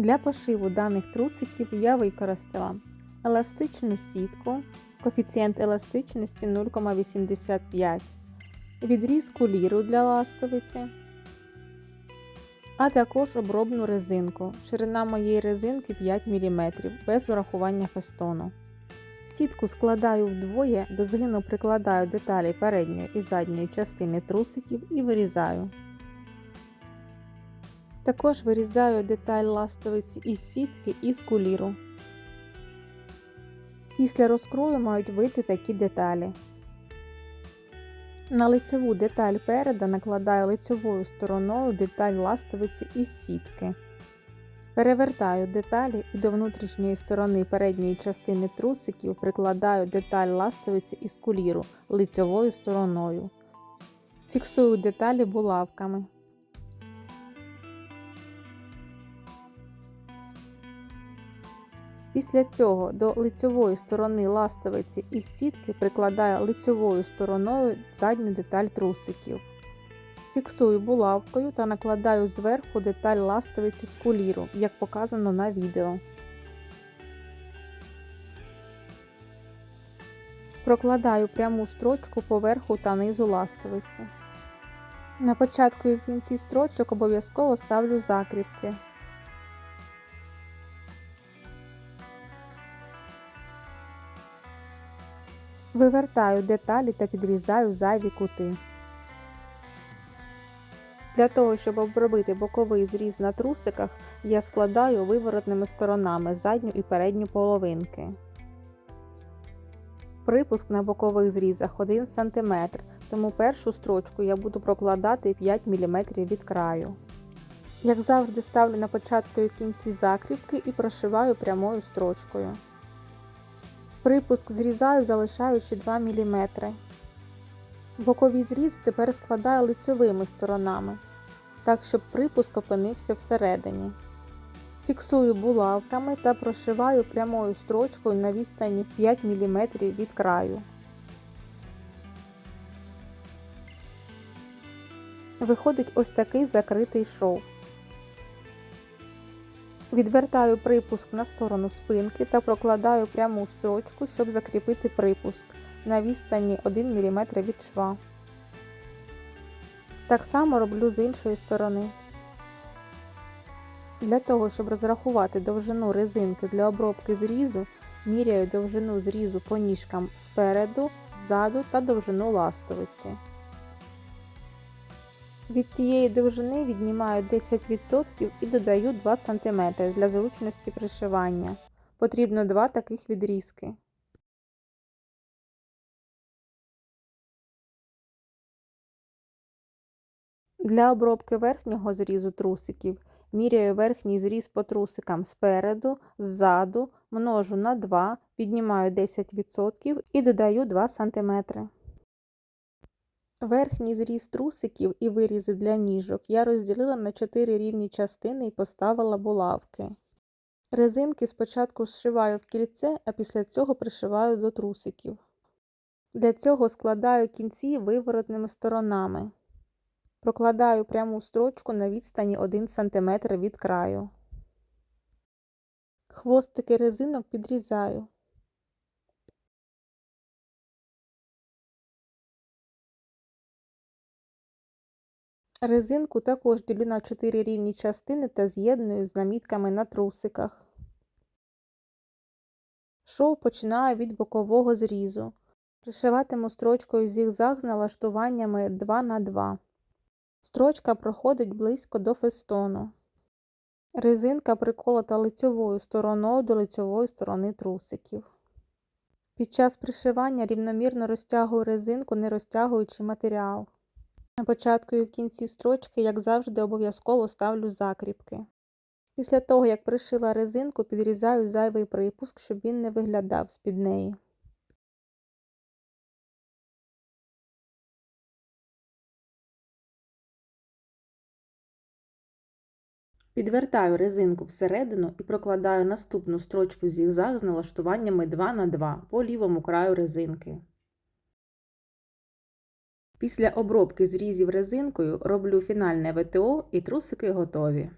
Для пошиву даних трусиків я використала еластичну сітку, коефіцієнт еластичності 0,85, відріз куліру для ластовиці, а також обробну резинку. Ширина моєї резинки 5 мм без врахування фестону. Сітку складаю вдвоє, до згину прикладаю деталі передньої і задньої частини трусиків і вирізаю. Також вирізаю деталь ластовиці із сітки і з куліру. Після розкрою мають вийти такі деталі. На лицеву деталь переда накладаю лицевою стороною деталь ластовиці із сітки. Перевертаю деталі і до внутрішньої сторони передньої частини трусиків прикладаю деталь ластовиці із куліру лицевою стороною. Фіксую деталі булавками. Після цього до лицьової сторони ластовиці із сітки прикладаю лицьовою стороною задню деталь трусиків. Фіксую булавкою та накладаю зверху деталь ластовиці з куліру, як показано на відео. Прокладаю пряму строчку поверху та низу ластовиці. На початку і в кінці строчок обов'язково ставлю закріпки. Вивертаю деталі та підрізаю зайві кути. Для того, щоб обробити боковий зріз на трусиках, я складаю виворотними сторонами задню і передню половинки. Припуск на бокових зрізах 1 см, тому першу строчку я буду прокладати 5 мм від краю. Як завжди, ставлю на початку і кінці закріпки і прошиваю прямою строчкою. Припуск зрізаю, залишаючи 2 мм. Бокові зрізи тепер складаю лицьовими сторонами, так щоб припуск опинився всередині. Фіксую булавками та прошиваю прямою строчкою на відстані 5 мм від краю. Виходить ось такий закритий шов. Відвертаю припуск на сторону спинки та прокладаю пряму строчку, щоб закріпити припуск на відстані 1 мм від шва. Так само роблю з іншої сторони. Для того, щоб розрахувати довжину резинки для обробки зрізу, міряю довжину зрізу по ніжкам спереду, ззаду та довжину ластовиці. Від цієї довжини віднімаю 10% і додаю 2 см для зручності пришивання. Потрібно 2 таких відрізки. Для обробки верхнього зрізу трусиків міряю верхній зріз по трусикам спереду, ззаду, множу на 2, віднімаю 10% і додаю 2 см. Верхній зріз трусиків і вирізи для ніжок я розділила на 4 рівні частини і поставила булавки. Резинки спочатку зшиваю в кільце, а після цього пришиваю до трусиків. Для цього складаю кінці виворотними сторонами. Прокладаю пряму строчку на відстані 1 см від краю. Хвостики резинок підрізаю. Резинку також ділю на 4 рівні частини та з'єдную з намітками на трусиках. Шов починаю від бокового зрізу. Пришиватиму строчкою зігзаг з налаштуваннями 2 на 2 Строчка проходить близько до фестону. Резинка приколота лицьовою стороною до лицьової сторони трусиків. Під час пришивання рівномірно розтягую резинку, не розтягуючи матеріал. На початку і в кінці строчки, як завжди, обов'язково ставлю закріпки. Після того, як пришила резинку, підрізаю зайвий припуск, щоб він не виглядав з-під неї. Підвертаю резинку всередину і прокладаю наступну строчку зігзаг з налаштуваннями 2 на 2 по лівому краю резинки. Після обробки зрізів резинкою роблю фінальне ВТО і трусики готові.